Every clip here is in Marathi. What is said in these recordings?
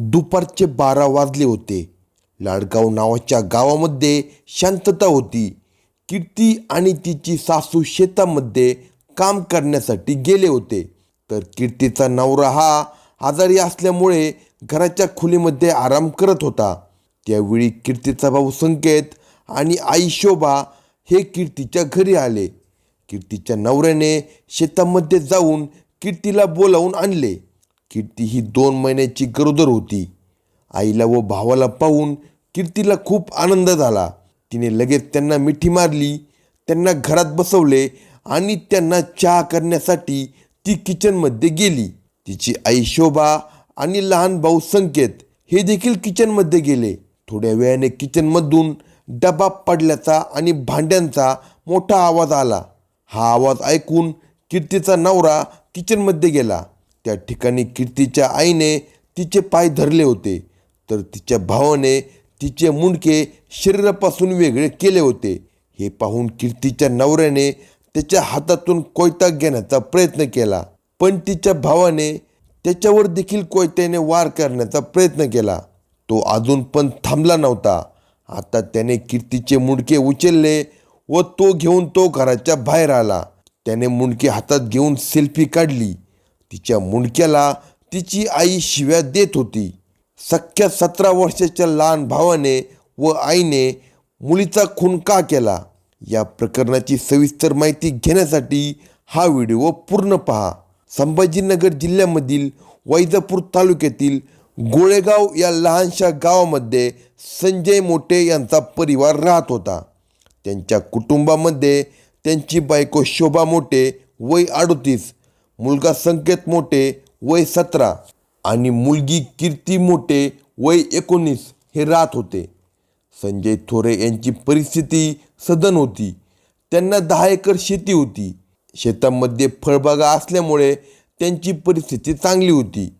दुपारचे बारा वाजले होते. लाडगाव नावाच्या गावामध्ये शांतता होती. कीर्ती आणि तिची सासू शेतामध्ये काम करण्यासाठी गेले होते. तर कीर्तीचा नवरा हा आजारी असल्यामुळे घराच्या खोलीमध्ये आराम करत होता. त्यावेळी कीर्तीचा भाऊ संकेत आणि आई शोभा हे कीर्तीच्या घरी आले. कीर्तीच्या नवऱ्याने शेतामध्ये जाऊन कीर्तीला बोलावून आणले. कीर्ती ही दोन महिन्याची गरोदर होती. आईला व भावाला पाहून कीर्तीला खूप आनंद झाला. तिने लगेच त्यांना मिठी मारली त्यांना घरात बसवले आणि त्यांना चहा करण्यासाठी ती किचनमध्ये गेली. तिची आई शोभा आणि लहान भाऊ संकेत हे देखील किचनमध्ये गेले. थोड्या वेळाने किचनमधून डबा पडल्याचा आणि भांड्यांचा मोठा आवाज आला. हा आवाज ऐकून कीर्तीचा नवरा किचनमध्ये गेला. त्या ठिकाणी कीर्तीच्या आईने तिचे पाय धरले होते. तर तिच्या भावाने तिचे मुंडके शरीरापासून वेगळे केले होते. हे पाहून कीर्तीच्या नवऱ्याने त्याच्या हातातून कोयता घेण्याचा प्रयत्न केला. पण तिच्या भावाने त्याच्यावर देखील कोयत्याने वार करण्याचा प्रयत्न केला. तो अजून पण थांबला नव्हता. आता त्याने कीर्तीचे मुंडके उचलले व तो घेऊन तो घराच्या बाहेर आला. त्याने मुंडके हातात घेऊन सेल्फी काढली. तिच्या मुंडक्याला तिची आई शिव्या देत होती. सख्ख्या सतरा वर्षाच्या लहान भावाने व आईने मुलीचा खून का केला? या प्रकरणाची सविस्तर माहिती घेण्यासाठी हा व्हिडिओ पूर्ण पहा. संभाजीनगर जिल्ह्यामधील वैजापूर तालुक्यातील गोळेगाव या लहानशा गावामध्ये संजय मोठे यांचा परिवार राहत होता. त्यांच्या कुटुंबामध्ये त्यांची बायको शोभा मोठे वय अडोतीस मुलगा संकेत मोठे वय सतरा आणि मुलगी कीर्ती मोठे वय एकोणीस हे राहत होते. संजय थोरे यांची परिस्थिती सदन होती. त्यांना दहा एकर शेती होती. शेतामध्ये फळबागा असल्यामुळे त्यांची परिस्थिती चांगली होती.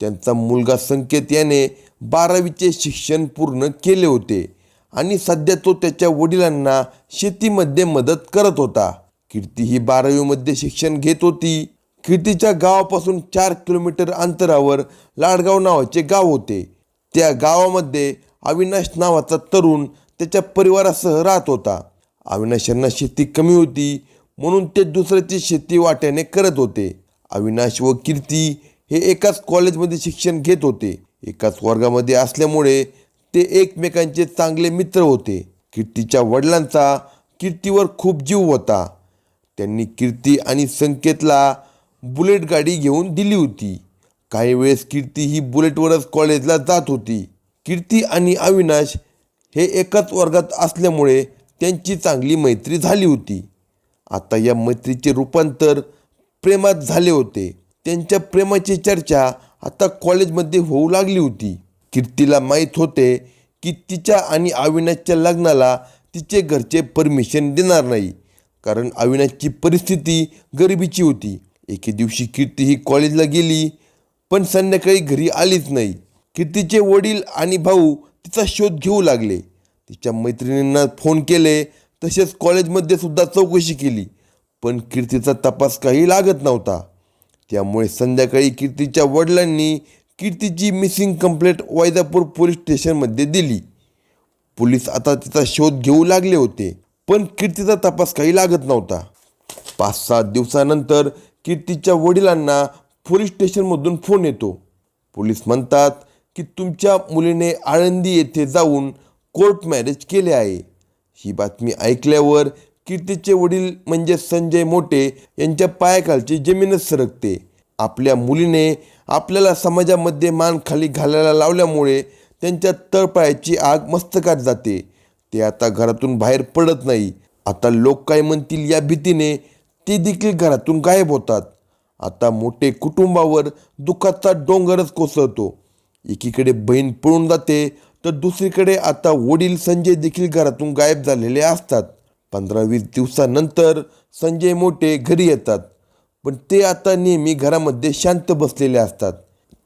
त्यांचा मुलगा संकेत याने बारावीचे शिक्षण पूर्ण केले होते आणि सध्या तो त्याच्या वडिलांना शेतीमध्ये मदत करत होता. कीर्ती ही बारावीमध्ये शिक्षण घेत होती. कीर्तीच्या गावापासून चार किलोमीटर अंतरावर लाडगाव नावाचे गाव होते. त्या गावामध्ये अविनाश नावाचा तरुण त्याच्या परिवारासह राहत होता. अविनाश यांना शेती कमी होती म्हणून ते दुसऱ्याची शेती वाट्याने करत होते. अविनाश व कीर्ती हे एकाच कॉलेजमध्ये शिक्षण घेत होते. एकाच वर्गामध्ये असल्यामुळे ते एकमेकांचे चांगले मित्र होते. कीर्तीच्या वडिलांचा कीर्तीवर खूप जीव होता. त्यांनी कीर्ती आणि संकेतला बुलेट गाडी घेऊन दिली होती. काही वेळेस कीर्ती ही बुलेटवरच कॉलेजला जात होती. कीर्ती आणि अविनाश हे एकाच वर्गात असल्यामुळे त्यांची चांगली मैत्री झाली होती. आता या मैत्रीचे रूपांतर प्रेमात झाले होते. त्यांच्या प्रेमाची चर्चा आता कॉलेजमध्ये होऊ लागली होती. कीर्तीला माहीत होते की तिच्या आणि अविनाशच्या लग्नाला तिचे घरचे परमिशन देणार नाही. कारण अविनाशची परिस्थिती गरिबीची होती. एके दिवशी कीर्ती ही कॉलेजला गेली पण संध्याकाळी घरी आलीच नाही. कीर्तीचे वडील आणि भाऊ तिचा शोध घेऊ लागले. तिच्या मैत्रिणींना फोन केले तसेच कॉलेजमध्ये सुद्धा चौकशी केली पण कीर्तीचा तपास काही लागत नव्हता. त्यामुळे संध्याकाळी कीर्तीच्या वडिलांनी कीर्तीची मिसिंग कंप्लेंट वैजापूर पोलीस स्टेशनमध्ये दिली. पोलीस आता तिचा शोध घेऊ लागले होते पण कीर्तीचा तपास काही लागत नव्हता. पाच सात दिवसानंतर कीर्तीच्या वडिलांना पोलीस स्टेशनमधून फोन येतो. पोलीस म्हणतात की तुमच्या मुलीने आळंदी येथे जाऊन कोर्ट मॅरेज केले आहे. ही बातमी ऐकल्यावर कीर्तीचे वडील म्हणजे संजय मोठे यांच्या पायाखालची जमीनच सरकते. आपल्या मुलीने आपल्याला समाजामध्ये मान खाली घालायला लावल्यामुळे त्यांच्या तळपायाची आग मस्तकात जाते. ते आता घरातून बाहेर पडत नाही. आता लोक काय म्हणतील या भीतीने ते देखील घरातून गायब होतात. आता मोठे कुटुंबावर दुःखाचा डोंगरच कोसळतो. एकीकडे बहीण पळून जाते तर दुसरीकडे आता वडील संजय देखील घरातून गायब झालेले असतात. पंधरा वीस दिवसानंतर संजय मोठे घरी येतात. पण ते आता नेहमी घरामध्ये शांत बसलेले असतात.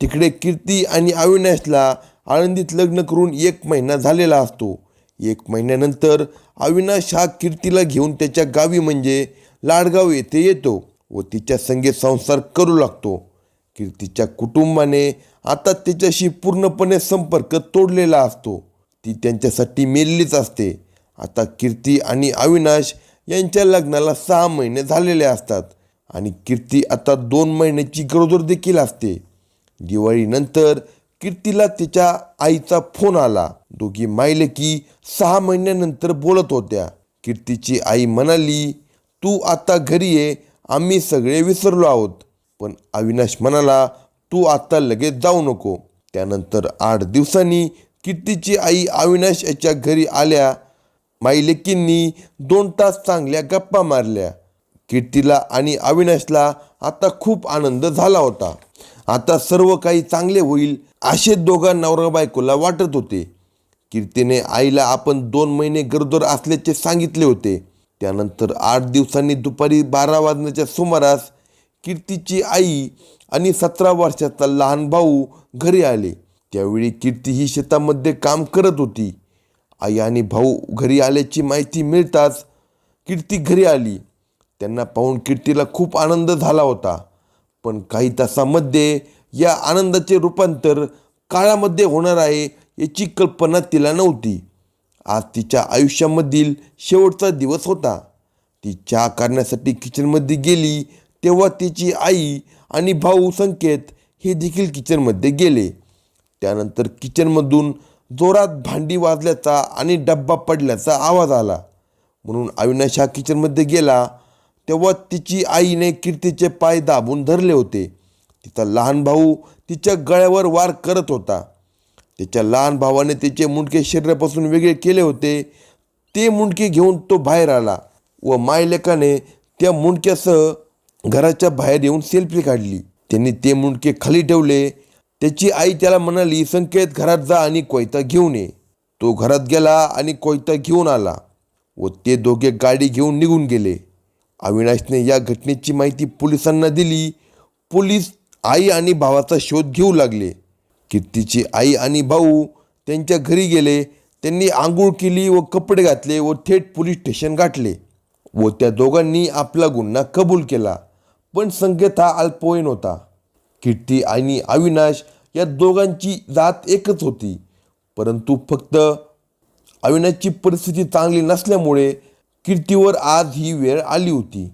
तिकडे कीर्ती आणि अविनाशला आळंदीत लग्न करून एक महिना झालेला असतो. एक महिन्यानंतर अविनाश हा कीर्तीला घेऊन त्याच्या गावी म्हणजे लाडगाव येथे येतो व तिच्या संगे संसार करू लागतो. कीर्तीच्या कुटुंबाने आता तिच्याशी पूर्णपणे संपर्क तोडलेला असतो. ती त्यांच्यासाठी मेलेलीच असते. आता कीर्ती आणि अविनाश यांच्या लग्नाला सहा महिने झालेले असतात आणि कीर्ती आता दोन महिन्याची गरोदर देखील असते. दिवाळीनंतर कीर्तीला तिच्या आईचा फोन आला. दोघी मायले की सहा महिन्यानंतर बोलत होत्या. कीर्तीची आई म्हणाली तू आता घरी ये आम्ही सगळे विसरलो आहोत. पण अविनाश म्हणाला तू आता लगेच जाऊ नको. त्यानंतर आठ दिवसांनी कीर्तीची आई अविनाश याच्या घरी आल्या. माईलेकींनी दोन तास चांगल्या गप्पा मारल्या. कीर्तीला आणि अविनाशला आता खूप आनंद झाला होता. आता सर्व काही चांगले होईल असे दोघा नवरा बायकोला वाटत होते. कीर्तीने आईला आपण दोन महिने गरोदर असल्याचे सांगितले होते. त्यानंतर आठ दिवसांनी दुपारी बारा वाजण्याच्या सुमारास कीर्तीची आई आणि सतरा वर्षाचा लहान भाऊ घरी आले. त्यावेळी कीर्ती ही शेतामध्ये काम करत होती. आई आणि भाऊ घरी आल्याची माहिती मिळताच कीर्ती घरी आली. त्यांना पाहून कीर्तीला खूप आनंद झाला होता. पण काही तासामध्ये या आनंदाचे रूपांतर काळामध्ये होणार आहे याची कल्पना तिला नव्हती. आज तिच्या आयुष्यामधील शेवटचा दिवस होता. ती चहा करण्यासाठी किचनमध्ये गेली तेव्हा तिची आई आणि भाऊ संकेत हे देखील किचनमध्ये गेले. त्यानंतर किचनमधून जोरात भांडी वाजल्याचा आणि डब्बा पडल्याचा आवाज आला. म्हणून अविनाश हा किचनमध्ये गेला तेव्हा तिची आईने कीर्तीचे पाय दाबून धरले होते. तिचा लहान भाऊ तिच्या गळ्यावर वार करत होता. त्याच्या लहान भावाने त्याचे मुंडके शरीरापासून वेगळे केले होते. ते मुंडके घेऊन तो बाहेर आला व मायलेकाने त्या मुंडक्यासह घराच्या बाहेर येऊन सेल्फी काढली. त्यांनी ते मुंडके खाली ठेवले. त्याची आई त्याला म्हणाली संकेत घरात जा आणि कोयता घेऊन ये. तो घरात गेला आणि कोयता घेऊन आला व ते दोघे गाडी घेऊन निघून गेले. अविनाशने या घटनेची माहिती पोलिसांना दिली. पोलीस आई आणि भावाचा शोध घेऊ लागले. कीर्तीची आई आणि भाऊ त्यांच्या घरी गेले त्यांनी आंघोळ केली व कपडे घातले व थेट पोलीस स्टेशन गाठले व त्या दोघांनी आपला गुन्हा कबूल केला. पण संकेत हा अल्पवयीन होता. कीर्ती आणि अविनाश या दोघांची जात एकच होती. परंतु फक्त अविनाशची परिस्थिती चांगली नसल्यामुळे कीर्तीवर आज ही वेळ आली होती.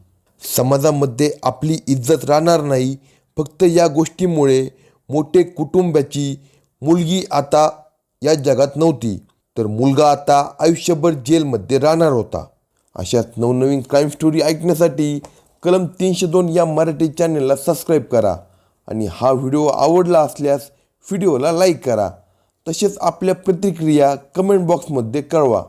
समाजामध्ये आपली इज्जत राहणार नाही. फक्त या गोष्टीमुळे मोठे कुटुंबाची मुलगी आता या जगात नव्हती तर मुलगा आता आयुष्यभर जेलमध्ये राहणार होता. अशाच नवनवीन क्राईम स्टोरी ऐकण्यासाठी कलम तीनशे दोन या मराठी चॅनलला सबस्क्राईब करा आणि हा व्हिडिओ आवडला असल्यास व्हिडिओला लाईक करा. तसेच आपल्या प्रतिक्रिया कमेंट बॉक्समध्ये कळवा.